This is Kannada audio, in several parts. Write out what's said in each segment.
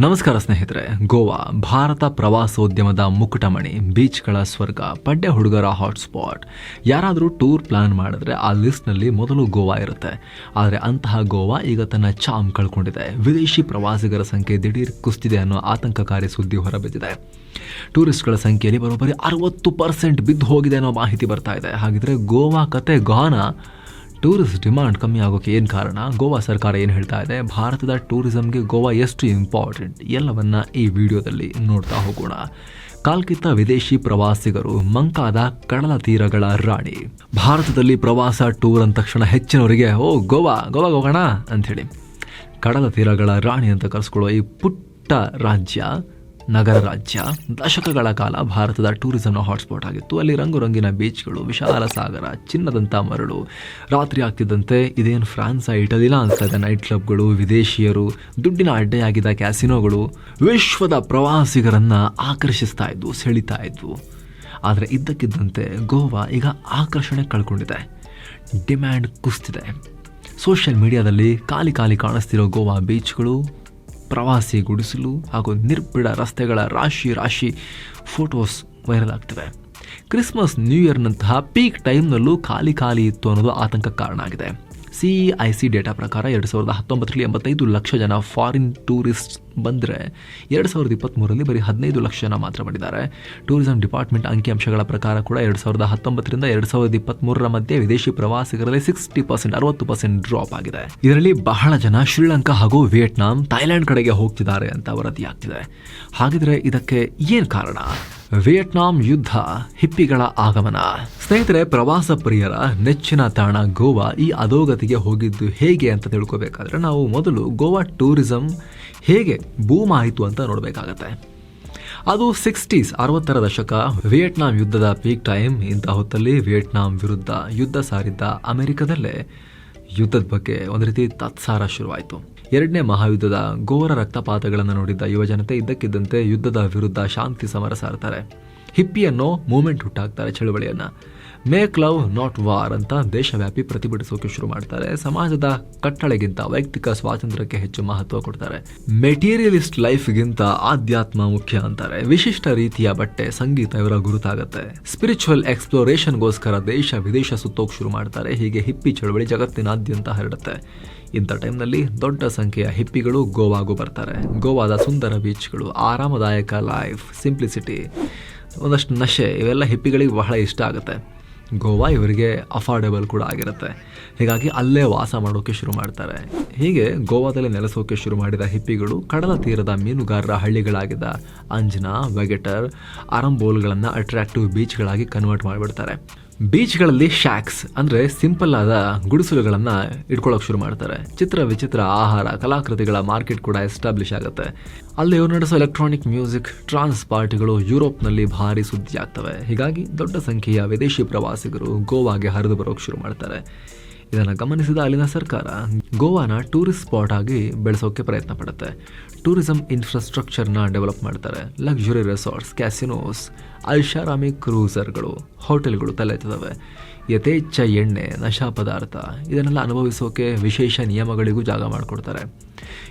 ನಮಸ್ಕಾರ ಸ್ನೇಹಿತರೆ. ಗೋವಾ, ಭಾರತ ಪ್ರವಾಸೋದ್ಯಮದ ಮುಕುಟಮಣಿ, ಬೀಚ್ಗಳ ಸ್ವರ್ಗ ಪಡ್ಡೆ ಹುಡುಗರ ಹಾಟ್ಸ್ಪಾಟ್ ಯಾರಾದರೂ ಟೂರ್ ಪ್ಲಾನ್ ಮಾಡಿದ್ರೆ ಆ ಲಿಸ್ಟ್ನಲ್ಲಿ ಮೊದಲು ಗೋವಾ ಇರುತ್ತೆ. ಆದರೆ ಅಂತಹ ಗೋವಾ ಈಗ ತನ್ನ ಚಾಮ್ ಕಳ್ಕೊಂಡಿದೆ. ವಿದೇಶಿ ಪ್ರವಾಸಿಗರ ಸಂಖ್ಯೆ ದಿಢೀರ್ ಕುಸ್ತಿದೆ ಅನ್ನೋ ಆತಂಕಕಾರಿ ಸುದ್ದಿ ಹೊರಬಿದ್ದಿದೆ. ಟೂರಿಸ್ಟ್ಗಳ ಸಂಖ್ಯೆಯಲ್ಲಿ ಬರೋಬ್ಬರಿ ಅರವತ್ತು ಪರ್ಸೆಂಟ್ ಬಿದ್ದು ಹೋಗಿದೆ ಅನ್ನೋ ಮಾಹಿತಿ ಬರ್ತಾ ಇದೆ. ಹಾಗಿದ್ರೆ ಗೋವಾ ಕತೆ ಗಾನ? ಟೂರಿಸ್ಟ್ ಡಿಮಾಂಡ್ ಕಮ್ಮಿ ಆಗೋಕ್ಕೆ ಏನು ಕಾರಣ? ಗೋವಾ ಸರ್ಕಾರ ಏನು ಹೇಳ್ತಾ ಇದೆ? ಭಾರತದ ಟೂರಿಸಂಗೆ ಗೋವಾ ಎಷ್ಟು ಇಂಪಾರ್ಟೆಂಟ್ ಎಲ್ಲವನ್ನ ಈ ವಿಡಿಯೋದಲ್ಲಿ ನೋಡ್ತಾ ಹೋಗೋಣ. ಕಾಲ್ಕಿತ್ತ ವಿದೇಶಿ ಪ್ರವಾಸಿಗರು ಮಂಕಾದ ಕಡಲ ತೀರಗಳ ರಾಣಿ. ಭಾರತದಲ್ಲಿ ಪ್ರವಾಸ ಟೂರ್ ಅಂದ ತಕ್ಷಣ ಹೆಚ್ಚಿನವರಿಗೆ, ಓ, ಗೋವಾ ಗೋವಾ ಹೋಗೋಣ ಅಂಥೇಳಿ ಕಡಲ ತೀರಗಳ ರಾಣಿ ಅಂತ ಕರೆಸ್ಕೊಳ್ಳುವ ಈ ಪುಟ್ಟ ರಾಜ್ಯ ನಗರ ರಾಜ್ಯ. ದಶಕಗಳ ಕಾಲ ಭಾರತದ ಟೂರಿಸಂನ ಹಾಟ್ಸ್ಪಾಟ್ ಆಗಿತ್ತು. ಅಲ್ಲಿ ರಂಗು ರಂಗಿನ ಬೀಚ್ಗಳು ವಿಶಾಲ ಸಾಗರ ಚಿನ್ನದಂಥ ಮರಳು, ರಾತ್ರಿ ಆಗ್ತಿದ್ದಂತೆ ಇದೇನು ಫ್ರಾನ್ಸ ಇಟಲಿನ ಇದೆ ನೈಟ್ ಕ್ಲಬ್ಗಳು ವಿದೇಶಿಯರು, ದುಡ್ಡಿನ ಅಡ್ಡೆಯಾಗಿದ್ದ ಕ್ಯಾಸಿನೋಗಳು ವಿಶ್ವದ ಪ್ರವಾಸಿಗರನ್ನು ಆಕರ್ಷಿಸ್ತಾ ಇದ್ವು, ಸೆಳಿತಾ ಇದ್ವು. ಆದರೆ ಇದ್ದಕ್ಕಿದ್ದಂತೆ ಗೋವಾ ಈಗ ಆಕರ್ಷಣೆ ಕಳ್ಕೊಂಡಿದೆ. ಡಿಮ್ಯಾಂಡ್ ಕುಸ್ತಿದೆ. ಸೋಷಿಯಲ್ ಮೀಡಿಯಾದಲ್ಲಿ ಖಾಲಿ ಖಾಲಿ ಕಾಣಿಸ್ತಿರೋ ಗೋವಾ ಬೀಚ್ಗಳು ಪ್ರವಾಸಿ ಗುಡಿಸಲು ಹಾಗೂ ನಿರ್ಬಿಡ ರಸ್ತೆಗಳ ರಾಶಿ ರಾಶಿ ಫೋಟೋಸ್ ವೈರಲ್ ಆಗ್ತಿವೆ. ಕ್ರಿಸ್ಮಸ್, ನ್ಯೂ ಇಯರ್ನಂತಹ ಪೀಕ್ ಟೈಮ್ನಲ್ಲೂ ಖಾಲಿ ಖಾಲಿ ಇತ್ತು ಅನ್ನೋದು ಆತಂಕಕ್ಕೆ ಕಾರಣ ಆಗಿದೆ. ಸಿ ಐ ಸಿ ಡೇಟಾ ಪ್ರಕಾರ ಎರಡು ಸಾವಿರದ ಹತ್ತೊಂಬತ್ತರಲ್ಲಿ ಎಂಬತ್ತೈದು ಲಕ್ಷ ಜನ ಫಾರಿನ್ ಟೂರಿಸ್ಟ್ ಬಂದರೆ ಎರಡು ಸಾವಿರದ ಇಪ್ಪತ್ತ್ಮೂರರಲ್ಲಿ ಬರೀ ಹದಿನೈದು ಲಕ್ಷ ಮಾತ್ರ ಮಾಡಿದ್ದಾರೆ. ಟೂರಿಸಂ ಡಿಪಾರ್ಟ್ಮೆಂಟ್ ಅಂಕಿಅಂಶಗಳ ಪ್ರಕಾರ ಕೂಡ ಎರಡು ಸಾವಿರದ ಹತ್ತೊಂಬತ್ತರಿಂದ ಎರಡು ಸಾವಿರದ ಇಪ್ಪತ್ತ್ಮೂರರ ಮಧ್ಯೆ ವಿದೇಶಿ ಪ್ರವಾಸಿಗರಲ್ಲಿ ಸಿಕ್ಸ್ಟಿ ಪರ್ಸೆಂಟ್ ಅರವತ್ತು ಪರ್ಸೆಂಟ್ ಡ್ರಾಪ್ ಆಗಿದೆ. ಇದರಲ್ಲಿ ಬಹಳ ಜನ ಶ್ರೀಲಂಕಾ ಹಾಗೂ ವಿಯೆಟ್ನಾಂ ಥೈಲ್ಯಾಂಡ್ ಕಡೆಗೆ ಹೋಗ್ತಿದ್ದಾರೆ ಅಂತ ವರದಿಯಾಗ್ತಿದೆ ಹಾಗಿದ್ರೆ ಇದಕ್ಕೆ ಏನು ಕಾರಣ? ವಿಯೆಟ್ನಾಂ ಯುದ್ಧ, ಹಿಪ್ಪಿಗಳ ಆಗಮನ. ಸ್ನೇಹಿತರೆ, ಪ್ರವಾಸ ಪ್ರಿಯರ ನೆಚ್ಚಿನ ತಾಣ ಗೋವಾ ಈ ಅಧೋಗತಿಗೆ ಹೋಗಿದ್ದು ಹೇಗೆ ಅಂತ ತಿಳ್ಕೋಬೇಕಾದ್ರೆ ನಾವು ಮೊದಲು ಗೋವಾ ಟೂರಿಸಂ ಹೇಗೆ ಬೂಮ್ ಆಯಿತು ಅಂತ ನೋಡಬೇಕಾಗತ್ತೆ. ಅದು ಸಿಕ್ಸ್ಟೀಸ್, ಅರವತ್ತರ ದಶಕ, ವಿಯೆಟ್ನಾಂ ಯುದ್ಧದ ಪೀಕ್ ಟೈಮ್. ಇಂಥ ಹೊತ್ತಲ್ಲಿ ವಿಯೆಟ್ನಾಂ ವಿರುದ್ಧ ಯುದ್ಧ ಸಾರಿದ್ದ ಅಮೆರಿಕದಲ್ಲೇ ಯುದ್ಧದ ಬಗ್ಗೆ ಒಂದು ರೀತಿ ತತ್ಸಾರ ಶುರುವಾಯಿತು. ಎರಡನೇ ಮಹಾಯುದ್ಧದ ಘೋರ ರಕ್ತಪಾತಗಳನ್ನು ನೋಡಿದ್ದ ಯುವಜನತೆ ಇದ್ದಕ್ಕಿದ್ದಂತೆ ಯುದ್ಧದ ವಿರುದ್ಧ ಶಾಂತಿ ಸಮರ ಸಾರ್ತಾರೆ. ಹಿಪ್ಪಿಯನ್ನು ಮೂಮೆಂಟ್ ಹುಟ್ಟಾಕ್ತಾರೆ ಚಳುವಳಿಯನ್ನ. ಮೇಕ್ ಲವ್ ನಾಟ್ ವಾರ್ ಅಂತ ದೇಶವ್ಯಾಪಿ ಪ್ರತಿಭಟಿಸೋಕೆ ಶುರು ಮಾಡ್ತಾರೆ. ಸಮಾಜದ ಕಟ್ಟಳೆಗಿಂತ, ವೈಯಕ್ತಿಕ ಸ್ವಾತಂತ್ರ್ಯಕ್ಕೆ ಹೆಚ್ಚು ಮಹತ್ವ ಕೊಡ್ತಾರೆ. ಮೆಟೀರಿಯಲಿಸ್ಟ್ ಲೈಫ್ಗಿಂತ ಆಧ್ಯಾತ್ಮ ಮುಖ್ಯ ಅಂತಾರೆ. ವಿಶಿಷ್ಟ ರೀತಿಯ ಬಟ್ಟೆ, ಸಂಗೀತ ಇವರ ಗುರುತಾಗುತ್ತೆ. ಸ್ಪಿರಿಚುವಲ್ ಎಕ್ಸ್ಪ್ಲೋರೇಷನ್ಗೋಸ್ಕರ ದೇಶ, ವಿದೇಶ ಸುತ್ತೋಕ್ ಶುರು ಮಾಡ್ತಾರೆ. ಹೀಗೆ ಹಿಪ್ಪಿ ಚಳವಳಿ ಜಗತ್ತಿನಾದ್ಯಂತ ಹರಡುತ್ತೆ. ಇಂಥ ಟೈಮ್ನಲ್ಲಿ ದೊಡ್ಡ ಸಂಖ್ಯೆಯ ಹಿಪ್ಪಿಗಳು ಗೋವಾಗೂ ಬರ್ತಾರೆ. ಗೋವಾದ ಸುಂದರ ಬೀಚ್ಗಳು ಆರಾಮದಾಯಕ ಲೈಫ್ ಸಿಂಪ್ಲಿಸಿಟಿ ಒಂದಷ್ಟು ನಶೆ, ಇವೆಲ್ಲ ಹಿಪ್ಪಿಗಳಿಗೆ ಬಹಳ ಇಷ್ಟ ಆಗುತ್ತೆ. ಗೋವಾ ಇವರಿಗೆ ಅಫೋರ್ಡೆಬಲ್ ಕೂಡ ಆಗಿರುತ್ತೆ. ಹೀಗಾಗಿ ಅಲ್ಲೇ ವಾಸ ಮಾಡೋಕ್ಕೆ ಶುರು ಮಾಡ್ತಾರೆ. ಹೀಗೆ ಗೋವಾದಲ್ಲಿ ನೆಲೆಸೋಕೆ ಶುರು ಮಾಡಿದ ಹಿಪ್ಪಿಗಳು ಕಡಲ ತೀರದ ಮೀನುಗಾರರ ಹಳ್ಳಿಗಳಾಗಿದ್ದ ಅಂಜನಾ, ವೆಗೆಟರ್, ಅರಂಬೋಲ್ಗಳನ್ನು ಅಟ್ರಾಕ್ಟಿವ್ ಬೀಚ್ಗಳಾಗಿ ಕನ್ವರ್ಟ್ ಮಾಡಿಬಿಡ್ತಾರೆ. ಬೀಚ್ಗಳಲ್ಲಿ ಶ್ಯಾಕ್ಸ್ ಅಂದರೆ ಸಿಂಪಲ್ ಆದ ಗುಡಿಸಲುಗಳನ್ನು ಇಟ್ಕೊಳ್ಳೋಕೆ ಶುರು ಮಾಡ್ತಾರೆ. ಚಿತ್ರ ವಿಚಿತ್ರ ಆಹಾರ, ಕಲಾಕೃತಿಗಳ ಮಾರ್ಕೆಟ್ ಕೂಡ ಎಸ್ಟಾಬ್ಲಿಷ್ ಆಗುತ್ತೆ. ಅಲ್ಲಿ ಇವರು ನಡೆಸೋ ಎಲೆಕ್ಟ್ರಾನಿಕ್ ಮ್ಯೂಸಿಕ್, ಟ್ರಾನ್ಸ್ ಪಾರ್ಟಿಗಳು ಯುರೋಪ್ನಲ್ಲಿ ಭಾರಿ ಸುದ್ದಿ ಆಗ್ತವೆ ಹೀಗಾಗಿ ದೊಡ್ಡ ಸಂಖ್ಯೆಯ ವಿದೇಶಿ ಪ್ರವಾಸಿಗರು ಗೋವಾಗೆ ಹರಿದು ಬರೋಕೆ ಶುರು ಮಾಡ್ತಾರೆ. ಇದನ್ನು ಗಮನಿಸಿದ ಅಲ್ಲಿನ ಸರ್ಕಾರ ಗೋವಾನ ಟೂರಿಸ್ಟ್ ಸ್ಪಾಟ್ ಆಗಿ ಬೆಳೆಸೋಕೆ ಪ್ರಯತ್ನ ಪಡುತ್ತೆ. ಟೂರಿಸಂ ಇನ್ಫ್ರಾಸ್ಟ್ರಕ್ಚರ್ನ ಡೆವಲಪ್ ಮಾಡ್ತಾರೆ. ಲಕ್ಸುರಿ ರೆಸಾರ್ಟ್ಸ್, ಕ್ಯಾಸಿನೋಸ್ ಐಷಾರಾಮಿ ಕ್ರೂಸರ್ಗಳು, ಹೋಟೆಲ್ಗಳು ತಲೆ ಎತ್ತದವೆ ಯಥೇಚ್ಛ ಎಣ್ಣೆ, ನಶಾ ಪದಾರ್ಥ ಇದನ್ನೆಲ್ಲ ಅನುಭವಿಸೋಕೆ ವಿಶೇಷ ನಿಯಮಗಳಿಗೂ ಜಾಗ ಮಾಡಿಕೊಡ್ತಾರೆ.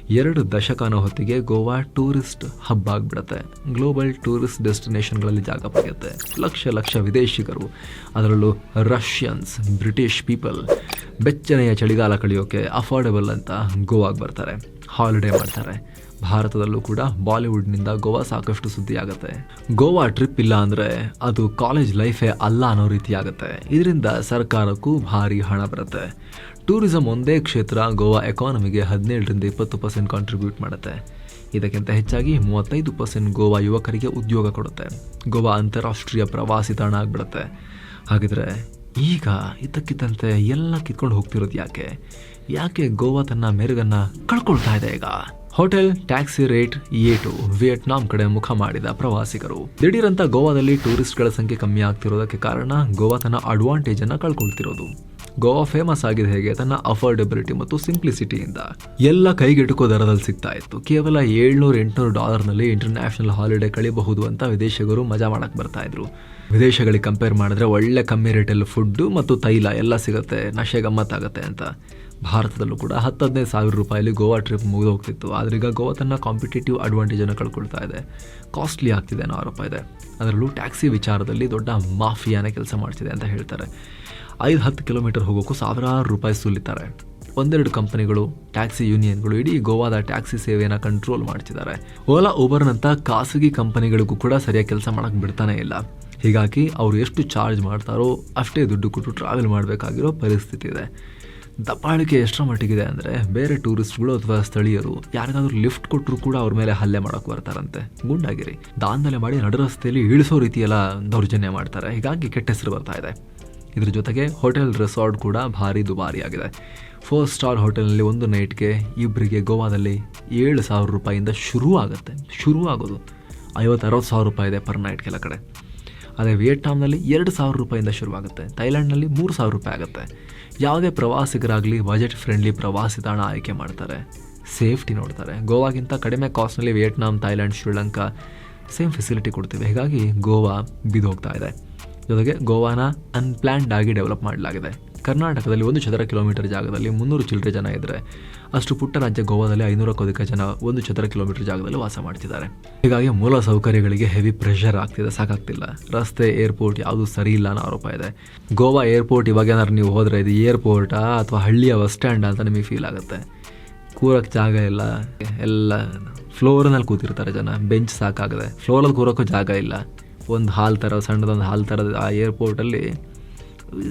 ಎರಡು ದಶಕನ ಹೊತ್ತಿಗೆ ಗೋವಾ ಟೂರಿಸ್ಟ್ ಹಬ್ ಆಗಿಬಿಡುತ್ತೆ. ಗ್ಲೋಬಲ್ ಟೂರಿಸ್ಟ್ ಡೆಸ್ಟಿನೇಷನ್ಗಳಲ್ಲಿ ಜಾಗ ಪಡೆಯುತ್ತೆ. ಲಕ್ಷ ಲಕ್ಷ ವಿದೇಶಿಗರು, ಅದರಲ್ಲೂ ರಷ್ಯನ್ಸ್, ಬ್ರಿಟಿಷ್ ಪೀಪಲ್ ಬೆಚ್ಚನೆಯ ಚಳಿಗಾಲ ಕಳೆಯೋಕ್ಕೆ ಅಫೋರ್ಡೆಬಲ್ ಅಂತ ಗೋವಾಗೆ ಬರ್ತಾರೆ. ಹಾಲಿಡೇ ಮಾಡ್ತಾರೆ. ಭಾರತದಲ್ಲೂ ಕೂಡ ಬಾಲಿವುಡ್ನಿಂದ ಗೋವಾ ಸಾಕಷ್ಟು ಸುದ್ದಿ ಆಗುತ್ತೆ ಗೋವಾ ಟ್ರಿಪ್ ಇಲ್ಲ ಅಂದರೆ ಅದು ಕಾಲೇಜ್ ಲೈಫೇ ಅಲ್ಲ ಅನ್ನೋ ರೀತಿ ಆಗುತ್ತೆ ಇದರಿಂದ ಸರ್ಕಾರಕ್ಕೂ ಭಾರಿ ಹಣ ಬರುತ್ತೆ. ಟೂರಿಸಂ ಒಂದೇ ಕ್ಷೇತ್ರ ಗೋವಾ ಎಕಾನಮಿಗೆ ಹದಿನೇಳರಿಂದ ಇಪ್ಪತ್ತು ಪರ್ಸೆಂಟ್ ಕಾಂಟ್ರಿಬ್ಯೂಟ್ ಮಾಡುತ್ತೆ. ಇದಕ್ಕಿಂತ ಹೆಚ್ಚಾಗಿ ಮೂವತ್ತೈದು ಪರ್ಸೆಂಟ್ ಗೋವಾ ಯುವಕರಿಗೆ ಉದ್ಯೋಗ ಕೊಡುತ್ತೆ. ಗೋವಾ ಅಂತಾರಾಷ್ಟ್ರೀಯ ಪ್ರವಾಸಿ ತಾಣ ಆಗಿಬಿಡುತ್ತೆ. ಹಾಗಿದ್ರೆ ಈಗ ಇದ್ದಕ್ಕಿದ್ದಂತೆ ಎಲ್ಲ ಕಿತ್ಕೊಂಡು ಹೋಗ್ತಿರೋದು ಯಾಕೆ? ಯಾಕೆ ಗೋವಾ ತನ್ನ ಮೆರುಗನ್ನ ಕಳ್ಕೊಳ್ತಾ ಇದೆ ಈಗ? ಹೋಟೆಲ್ ಟ್ಯಾಕ್ಸಿ ರೇಟ್ ಏಟು ವಿಯೆಟ್ನಾಂ ಕಡೆ ಮುಖ ಮಾಡಿದ ಪ್ರವಾಸಿಗರು. ದಿಢೀರಂತ ಗೋವಾದಲ್ಲಿ ಟೂರಿಸ್ಟ್ಗಳ ಸಂಖ್ಯೆ ಕಮ್ಮಿ ಆಗ್ತಿರೋದಕ್ಕೆ ಕಾರಣ ಗೋವಾ ತನ್ನ ಅಡ್ವಾಂಟೇಜ್ ಅನ್ನ ಕಳ್ಕೊಳ್ತಿರೋದು. ಗೋವಾ ಫೇಮಸ್ ಆಗಿದೆ ಹೇಗೆ? ತನ್ನ ಅಫೋರ್ಡೆಬಿಲಿಟಿ ಮತ್ತು ಸಿಂಪ್ಲಿಸಿಟಿಯಿಂದ ಎಲ್ಲ ಕೈಗೆಟುಕೋ ದರದಲ್ಲಿ ಸಿಗ್ತಾ ಇತ್ತು. ಕೇವಲ ಏಳ್ನೂರು ಎಂಟುನೂರು ಡಾಲರ್ನಲ್ಲಿ ಇಂಟರ್ನ್ಯಾಷನಲ್ ಹಾಲಿಡೇ ಕಳಿಬಹುದು ಅಂತ ವಿದೇಶಿಗರು ಮಜಾ ಮಾಡಕ್ಕೆ ಬರ್ತಾ ಇದ್ರು. ವಿದೇಶಗಳಿಗೆ ಕಂಪೇರ್ ಮಾಡಿದ್ರೆ ಒಳ್ಳೆ ಕಮ್ಮಿ ರೇಟಲ್ಲಿ ಫುಡ್ಡು ಮತ್ತು ತೈಲ ಎಲ್ಲ ಸಿಗುತ್ತೆ. ನಶೆ ಗಮ್ಮತ್ತಾಗತ್ತೆ ಅಂತ. ಭಾರತದಲ್ಲೂ ಕೂಡ ಹತ್ತು ಹದಿನೈದು ಸಾವಿರ ರೂಪಾಯಲ್ಲಿ ಗೋವಾ ಟ್ರಿಪ್ ಮುಗಿದು ಹೋಗ್ತಿತ್ತು. ಆದರೆ ಈಗ ಗೋವಾ ತನ್ನ ಕಾಂಪಿಟೇಟಿವ್ ಅಡ್ವಾಂಟೇಜನ್ನು ಕಳ್ಕೊಳ್ತಾ ಇದೆ. ಕಾಸ್ಟ್ಲಿ ಆಗ್ತಿದೆ ಅನ್ನೋ ಆರೋಪ ಇದೆ. ಅದರಲ್ಲೂ ಟ್ಯಾಕ್ಸಿ ವಿಚಾರದಲ್ಲಿ ದೊಡ್ಡ ಮಾಫಿಯಾನೇ ಕೆಲಸ ಮಾಡ್ತಿದೆ ಅಂತ ಹೇಳ್ತಾರೆ. ಐದು ಹತ್ತು ಕಿಲೋಮೀಟರ್ ಹೋಗೋಕ್ಕೂ ಸಾವಿರಾರು ರೂಪಾಯಿ ಸುಲಿತಾರೆ. ಒಂದೆರಡು ಕಂಪನಿಗಳು, ಟ್ಯಾಕ್ಸಿ ಯೂನಿಯನ್ಗಳು ಇಡೀ ಗೋವಾದ ಟ್ಯಾಕ್ಸಿ ಸೇವೆಯನ್ನು ಕಂಟ್ರೋಲ್ ಮಾಡ್ತಿದ್ದಾರೆ. ಓಲಾ ಊಬರ್ನಂಥ ಖಾಸಗಿ ಕಂಪನಿಗಳಿಗೂ ಕೂಡ ಸರಿಯಾಗಿ ಕೆಲಸ ಮಾಡೋಕ್ಕೆ ಬಿಡ್ತಾನೆ ಇಲ್ಲ. ಹೀಗಾಗಿ ಅವರು ಎಷ್ಟು ಚಾರ್ಜ್ ಮಾಡ್ತಾರೋ ಅಷ್ಟೇ ದುಡ್ಡು ಕೊಟ್ಟು ಟ್ರಾವೆಲ್ ಮಾಡಬೇಕಾಗಿರೋ ಪರಿಸ್ಥಿತಿ ಇದೆ. ದಪ್ಪಾಳಿಕೆ ಎಷ್ಟರ ಮಟ್ಟಿಗಿದೆ ಅಂದರೆ ಬೇರೆ ಟೂರಿಸ್ಟ್ಗಳು ಅಥವಾ ಸ್ಥಳೀಯರು ಯಾರಿಗಾದ್ರೂ ಲಿಫ್ಟ್ ಕೊಟ್ಟರು ಕೂಡ ಅವ್ರ ಮೇಲೆ ಹಲ್ಲೆ ಮಾಡೋಕೆ ಬರ್ತಾರಂತೆ. ಗುಂಡಾಗಿರಿ. ದಾಂಧಲೆ ಮಾಡಿ ನಡು ರಸ್ತೆಯಲ್ಲಿ ಇಳಿಸೋ ರೀತಿಯೆಲ್ಲ ದೌರ್ಜನ್ಯ ಮಾಡ್ತಾರೆ. ಹೀಗಾಗಿ ಕೆಟ್ಟ ಹೆಸರು ಬರ್ತಾ ಇದೆ. ಇದ್ರ ಜೊತೆಗೆ ಹೋಟೆಲ್ ರೆಸಾರ್ಟ್ ಕೂಡ ಭಾರಿ ದುಬಾರಿಯಾಗಿದೆ. ಫೋರ್ ಸ್ಟಾರ್ ಹೋಟೆಲ್ನಲ್ಲಿ ಒಂದು ನೈಟ್ಗೆ ಇಬ್ಬರಿಗೆ ಗೋವಾದಲ್ಲಿ ಏಳು ಸಾವಿರ ರೂಪಾಯಿಂದ ಶುರು ಆಗುತ್ತೆ, ಶುರು ಆಗೋದು. ಐವತ್ತು, ಅರವತ್ತು ಸಾವಿರ ರೂಪಾಯಿ ಇದೆ ಪರ್ ನೈಟ್ ಕೆಲ ಕಡೆ. ಅದೇ ವಿಯೆಟ್ನಾಂನಲ್ಲಿ ಎರಡು ಸಾವಿರ ರೂಪಾಯಿಂದ ಶುರುವಾಗುತ್ತೆ ಥೈಲ್ಯಾಂಡ್ನಲ್ಲಿ ಮೂರು ಸಾವಿರ ರೂಪಾಯಿ ಆಗುತ್ತೆ. ಯಾವುದೇ ಪ್ರವಾಸಿಗರಾಗಲಿ ಬಜೆಟ್ ಫ್ರೆಂಡ್ಲಿ ಪ್ರವಾಸಿ ತಾಣ ಆಯ್ಕೆ ಮಾಡ್ತಾರೆ. ಸೇಫ್ಟಿ ನೋಡ್ತಾರೆ. ಗೋವಾಗಿಂತ ಕಡಿಮೆ ಕಾಸ್ಟ್ನಲ್ಲಿ Vietnam Thailand Sri Lanka same facility ಕೊಡ್ತೀವಿ. ಹೀಗಾಗಿ ಗೋವಾ ಬಿದ್ದೋಗ್ತಾ ಇದೆ. ಜೊತೆಗೆ ಗೋವಾನ ಅನ್ಪ್ಲ್ಯಾನ್ಡ್ ಆಗಿ ಡೆವಲಪ್ ಮಾಡಲಾಗಿದೆ. ಕರ್ನಾಟಕದಲ್ಲಿ ಒಂದು ಚದರ ಕಿಲೋಮೀಟರ್ ಜಾಗದಲ್ಲಿ ಮುನ್ನೂರು ಚಿಲ್ಲರೆ ಜನ ಇದ್ದರೆ ಅಷ್ಟು ಪುಟ್ಟ ರಾಜ್ಯ ಗೋವಾದಲ್ಲಿ ಐನೂರಕ್ಕೂ ಅಧಿಕ ಜನ ಒಂದು ಚದರ ಕಿಲೋಮೀಟರ್ ಜಾಗದಲ್ಲಿ ವಾಸ ಮಾಡ್ತಿದ್ದಾರೆ. ಹೀಗಾಗಿ ಮೂಲ ಸೌಕರ್ಯಗಳಿಗೆ ಹೆವಿ ಪ್ರೆಷರ್ ಆಗ್ತಿದೆ, ಸಾಕಾಗ್ತಿಲ್ಲ. ರಸ್ತೆ ಏರ್ಪೋರ್ಟ್ ಯಾವುದು ಸರಿ ಇಲ್ಲ ಅನ್ನೋ ಆರೋಪ ಇದೆ. ಗೋವಾ ಏರ್ಪೋರ್ಟ್ ಇವಾಗ ಏನಾದ್ರು ನೀವು ಹೋದರೆ ಇದು ಏರ್ಪೋರ್ಟಾ ಅಥವಾ ಹಳ್ಳಿಯ ಬಸ್ ಸ್ಟ್ಯಾಂಡ್ ಅಂತ ನಿಮಗೆ ಫೀಲ್ ಆಗುತ್ತೆ. ಕೂರಕ್ಕೆ ಜಾಗ ಇಲ್ಲ, ಎಲ್ಲ ಫ್ಲೋರ್ನಲ್ಲಿ ಕೂತಿರ್ತಾರೆ ಜನ ಬೆಂಚ್ ಸಾಕಾಗದೆ. ಫ್ಲೋರಲ್ಲಿ ಕೂರೋಕ್ಕೂ ಜಾಗ ಇಲ್ಲ. ಒಂದು ಹಾಲ್ ಥರ ಸಣ್ಣದೊಂದು ಹಾಲ್ ಥರ ಆ ಏರ್ಪೋರ್ಟಲ್ಲಿ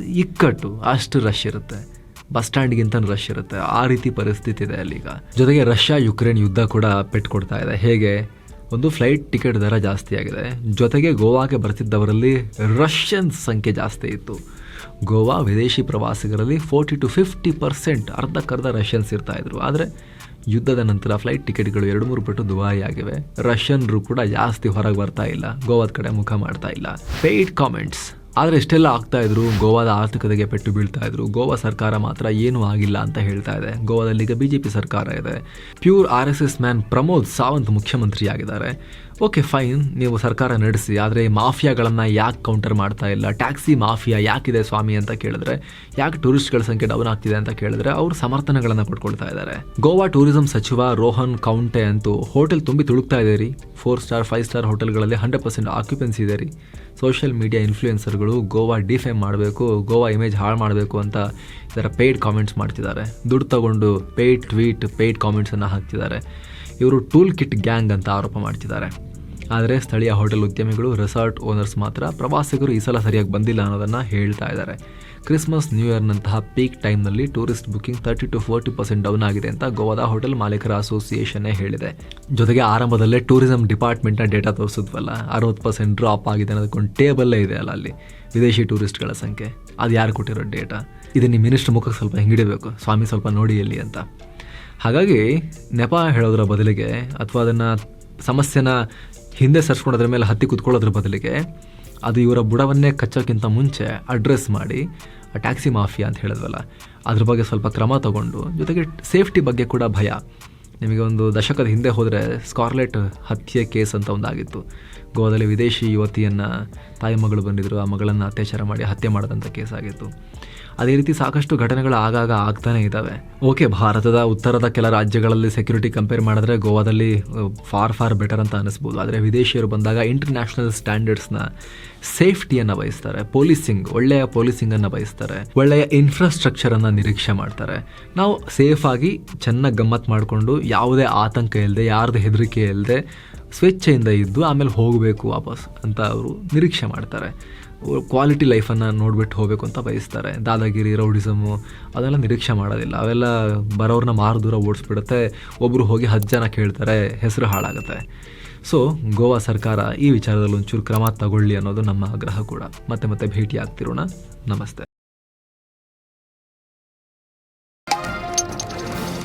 ಇಕ್ಕಟ್ಟು, ಅಷ್ಟು ರಶ್ ಇರುತ್ತೆ. ಬಸ್ ಸ್ಟ್ಯಾಂಡ್ಗಿಂತ ರಶ್ ಇರುತ್ತೆ. ಆ ರೀತಿ ಪರಿಸ್ಥಿತಿ ಇದೆ ಅಲ್ಲಿಗ ಜೊತೆಗೆ ರಷ್ಯಾ ಯುಕ್ರೇನ್ ಯುದ್ಧ ಕೂಡ ಪೆಟ್ಟು ಕೊಡ್ತಾ ಇದೆ. ಹೇಗೆ? ಒಂದು ಫ್ಲೈಟ್ ಟಿಕೆಟ್ ದರ ಜಾಸ್ತಿ ಆಗಿದೆ. ಜೊತೆಗೆ ಗೋವಾಗೆ ಬರ್ತಿದ್ದವರಲ್ಲಿ ರಷ್ಯನ್ ಸಂಖ್ಯೆ ಜಾಸ್ತಿ ಇತ್ತು. ಗೋವಾ ವಿದೇಶಿ ಪ್ರವಾಸಿಗರಲ್ಲಿ ಫೋರ್ಟಿ ಟು ಫಿಫ್ಟಿ ಪರ್ಸೆಂಟ್ ಅರ್ಧಕ್ಕರ್ಧ ರಷ್ಯನ್ಸ್ ಇರ್ತಾಯಿದ್ರು ಆದರೆ ಯುದ್ಧದ ನಂತರ ಫ್ಲೈಟ್ ಟಿಕೆಟ್ಗಳು ಎರಡು ಮೂರು ಪಟ್ಟು ದುಬಾರಿ ಆಗಿವೆ. ರಷ್ಯನ್ರು ಕೂಡ ಜಾಸ್ತಿ ಹೊರಗೆ ಬರ್ತಾ ಇಲ್ಲ. ಗೋವಾದ ಕಡೆ ಮುಖ ಮಾಡ್ತಾ ಇಲ್ಲ. ಪೇಯ್ಡ್ ಕಾಮೆಂಟ್ಸ್ ಆದರೆ ಇಷ್ಟೆಲ್ಲ ಆಗ್ತಾ ಇದ್ರು. ಗೋವಾದ ಆರ್ಥಿಕತೆಗೆ ಪೆಟ್ಟು ಬೀಳ್ತಾ ಇದ್ರು. ಗೋವಾ ಸರ್ಕಾರ ಮಾತ್ರ ಏನೂ ಆಗಿಲ್ಲ ಅಂತ ಹೇಳ್ತಾ ಇದೆ. ಗೋವಾದಲ್ಲಿ ಈಗ ಬಿ ಜೆ ಪಿ ಸರ್ಕಾರ ಇದೆ. Pure R S S man Pramod Sawant ಮುಖ್ಯಮಂತ್ರಿ ಆಗಿದ್ದಾರೆ ಓಕೆ ಫೈನ್ ನೀವು ಸರ್ಕಾರ ನಡೆಸಿ, ಆದರೆ ಮಾಫಿಯಾಗಳನ್ನು ಯಾಕೆ ಕೌಂಟರ್ ಮಾಡ್ತಾ ಇಲ್ಲ? ಟ್ಯಾಕ್ಸಿ ಮಾಫಿಯಾ ಯಾಕಿದೆ ಸ್ವಾಮಿ ಅಂತ ಕೇಳಿದ್ರೆ, ಯಾಕೆ ಟೂರಿಸ್ಟ್ಗಳ ಸಂಖ್ಯೆ ಡೌನ್ ಆಗ್ತಿದೆ ಅಂತ ಕೇಳಿದ್ರೆ, ಅವರು ಸಮರ್ಥನೆಗಳನ್ನು ಕೊಟ್ಕೊಳ್ತಾ ಇದ್ದಾರೆ ಗೋವಾ ಟೂರಿಸಂ ಸಚಿವ ರೋಹನ್ ಕೌಂಟೆ ಅಂತೂ ಹೋಟೆಲ್ ತುಂಬಿ ತುಳುಕ್ತಾ ಇದೆ ರೀ. ಫೋರ್ ಸ್ಟಾರ್ ಫೈವ್ ಸ್ಟಾರ್ ಹೋಟೆಲ್ಗಳಲ್ಲಿ ಹಂಡ್ರೆಡ್ ಪರ್ಸೆಂಟ್ ಆಕ್ಯುಪೆನ್ಸಿ ಇದೆ ರೀ. ಸೋಷಿಯಲ್ ಮೀಡಿಯಾ ಇನ್ಫ್ಲೂಯೆನ್ಸರ್ಗಳು ಗೋವಾ ಡಿಫೇಮ್ ಮಾಡಬೇಕು, ಗೋವಾ ಇಮೇಜ್ ಹಾಳು ಮಾಡಬೇಕು ಅಂತ ಇದರ ಪೇಯ್ಡ್ ಕಾಮೆಂಟ್ಸ್ ಮಾಡ್ತಿದ್ದಾರೆ. ದುಡ್ಡು ತಗೊಂಡು ಪೇಯ್ಡ್ ಟ್ವೀಟ್ ಪೇಯ್ಡ್ ಕಾಮೆಂಟ್ಸನ್ನು ಹಾಕ್ತಿದ್ದಾರೆ. ಇವರು ಟೂಲ್ ಕಿಟ್ ಗ್ಯಾಂಗ್ ಅಂತ ಆರೋಪ ಮಾಡ್ತಿದ್ದಾರೆ. ಆದರೆ ಸ್ಥಳೀಯ ಹೋಟೆಲ್ ಉದ್ಯಮಿಗಳು, ರೆಸಾರ್ಟ್ ಓನರ್ಸ್ ಮಾತ್ರ ಪ್ರವಾಸಿಗರು ಈ ಸಲ ಸರಿಯಾಗಿ ಬಂದಿಲ್ಲ ಅನ್ನೋದನ್ನು ಹೇಳ್ತಾ ಇದ್ದಾರೆ. ಕ್ರಿಸ್ಮಸ್, ನ್ಯೂ ಇಯರ್ನಂತಹ ಪೀಕ್ ಟೈಮ್ನಲ್ಲಿ tourist booking thirty to forty percent down ಆಗಿದೆ ಅಂತ ಗೋವಾದ ಹೋಟೆಲ್ ಮಾಲೀಕರ ಅಸೋಸಿಯೇಷನ್ನೇ ಹೇಳಿದೆ. ಜೊತೆಗೆ ಆರಂಭದಲ್ಲೇ ಟೂರಿಸಂ ಡಿಪಾರ್ಟ್ಮೆಂಟ್ನ ಡೇಟಾ ತೋರಿಸಿದ್ವಲ್ಲ, ಅರವತ್ತು ಪರ್ಸೆಂಟ್ ಡ್ರಾಪ್ ಆಗಿದೆ ಅನ್ನೋದಕ್ಕೊಂದು ಟೇಬಲ್ಲೇ ಇದೆ ಅಲ್ಲ ಅಲ್ಲಿ, ವಿದೇಶಿ ಟೂರಿಸ್ಟ್ಗಳ ಸಂಖ್ಯೆ. ಅದು ಯಾರು ಕೊಟ್ಟಿರೋ ಡೇಟಾ? ಇದು ನಿಮ್ಮ ಮಿನಿಸ್ಟರ್ ಮುಖಕ್ಕೆ ಸ್ವಲ್ಪ ಹಿಂಗಿಡಬೇಕು. ಸ್ವಾಮಿ ಸ್ವಲ್ಪ ನೋಡಿ ಎಲ್ಲಿ ಅಂತ. ಹಾಗಾಗಿ ನೆಪ ಹೇಳೋದ್ರ ಬದಲಿಗೆ ಅಥವಾ ಅದನ್ನು ಸಮಸ್ಯೆನ ಹಿಂದೆ ಸರ್ಸ್ಕೊಂಡು ಮೇಲೆ ಹತ್ತಿ ಕುತ್ಕೊಳ್ಳೋದ್ರ ಬದಲಿಗೆ ಅದು ಇವರ ಬುಡವನ್ನೇ ಕಚ್ಚೋಕ್ಕಿಂತ ಮುಂಚೆ ಅಡ್ರೆಸ್ ಮಾಡಿ ಟ್ಯಾಕ್ಸಿ ಮಾಫಿಯಾ ಅಂತ ಹೇಳಿದ್ವಲ್ಲ, ಅದ್ರ ಬಗ್ಗೆ ಸ್ವಲ್ಪ ಕ್ರಮ ತಗೊಂಡು, ಜೊತೆಗೆ ಸೇಫ್ಟಿ ಬಗ್ಗೆ ಕೂಡ ಭಯ. ನಿಮಗೆ ಒಂದು ದಶಕದ ಹಿಂದೆ ಹೋದರೆ ಸ್ಕಾರ್ಲೆಟ್ ಹತ್ಯೆ ಕೇಸ್ ಅಂತ ಒಂದಾಗಿತ್ತು ಗೋವಾದಲ್ಲಿ ವಿದೇಶಿ ಯುವತಿಯನ್ನು ತಾಯಿ ಮಗಳು ಬಂದಿದ್ದರು ಆ ಮಗಳನ್ನು ಅತ್ಯಾಚಾರ ಮಾಡಿ ಹತ್ಯೆ ಮಾಡಿದಂಥ ಕೇಸ್ ಆಗಿತ್ತು. ಅದೇ ರೀತಿ ಸಾಕಷ್ಟು ಘಟನೆಗಳು ಆಗಾಗ ಆಗ್ತಾನೆ ಇದ್ದಾವೆ. ಓಕೆ, ಭಾರತದ ಉತ್ತರದ ಕೆಲ ರಾಜ್ಯಗಳಲ್ಲಿ ಸೆಕ್ಯೂರಿಟಿ ಕಂಪೇರ್ ಮಾಡಿದ್ರೆ ಗೋವಾದಲ್ಲಿ ಫಾರ್ ಫಾರ್ ಬೆಟರ್ ಅಂತ ಅನಿಸ್ಬೋದು. ಆದರೆ ವಿದೇಶಿಯರು ಬಂದಾಗ ಇಂಟರ್ನ್ಯಾಷನಲ್ ಸ್ಟ್ಯಾಂಡರ್ಡ್ಸ್ನ ಸೇಫ್ಟಿಯನ್ನು ಬಯಸ್ತಾರೆ. ಪೊಲೀಸಿಂಗ್ ಒಳ್ಳೆಯ ಪೊಲೀಸಿಂಗನ್ನು ಬಯಸ್ತಾರೆ. ಒಳ್ಳೆಯ ಇನ್ಫ್ರಾಸ್ಟ್ರಕ್ಚರನ್ನು ನಿರೀಕ್ಷೆ ಮಾಡ್ತಾರೆ. ನಾವು ಸೇಫಾಗಿ ಚೆನ್ನಾಗಿ ಗಮ್ಮತ್ತು ಮಾಡಿಕೊಂಡು ಯಾವುದೇ ಆತಂಕ ಇಲ್ಲದೆ ಯಾರ್ದು ಹೆದರಿಕೆ ಇಲ್ಲದೆ ಸ್ವೇಚ್ಛೆಯಿಂದ ಇದ್ದು ಆಮೇಲೆ ಹೋಗಬೇಕು ವಾಪಸ್ ಅಂತ ಅವರು ನಿರೀಕ್ಷೆ ಮಾಡ್ತಾರೆ. ಕ್ವಾಲಿಟಿ ಲೈಫನ್ನು ನೋಡ್ಬಿಟ್ಟು ಹೋಗಬೇಕು ಅಂತ ಬಯಸ್ತಾರೆ. ದಾದಾಗಿರಿ, ರೌಡಿಸಮು, ಅದೆಲ್ಲ ನಿರೀಕ್ಷೆ ಮಾಡೋದಿಲ್ಲ. ಅವೆಲ್ಲ ಬರೋರನ್ನ ಮಾರು ದೂರ ಓಡಿಸ್ಬಿಡುತ್ತೆ. ಒಬ್ಬರು ಹೋಗಿ ಹತ್ತು ಜನ ಕೇಳ್ತಾರೆ, ಹೆಸರು ಹಾಳಾಗುತ್ತೆ. ಸೊ ಗೋವಾ ಸರ್ಕಾರ ಈ ವಿಚಾರದಲ್ಲಿ ಒಂಚೂರು ಕ್ರಮ ತಗೊಳ್ಳಿ ಅನ್ನೋದು ನಮ್ಮ ಆಗ್ರಹ ಕೂಡ. ಮತ್ತೆ ಮತ್ತೆ ಭೇಟಿ ಆಗ್ತಿರೋಣ ನಮಸ್ತೆ.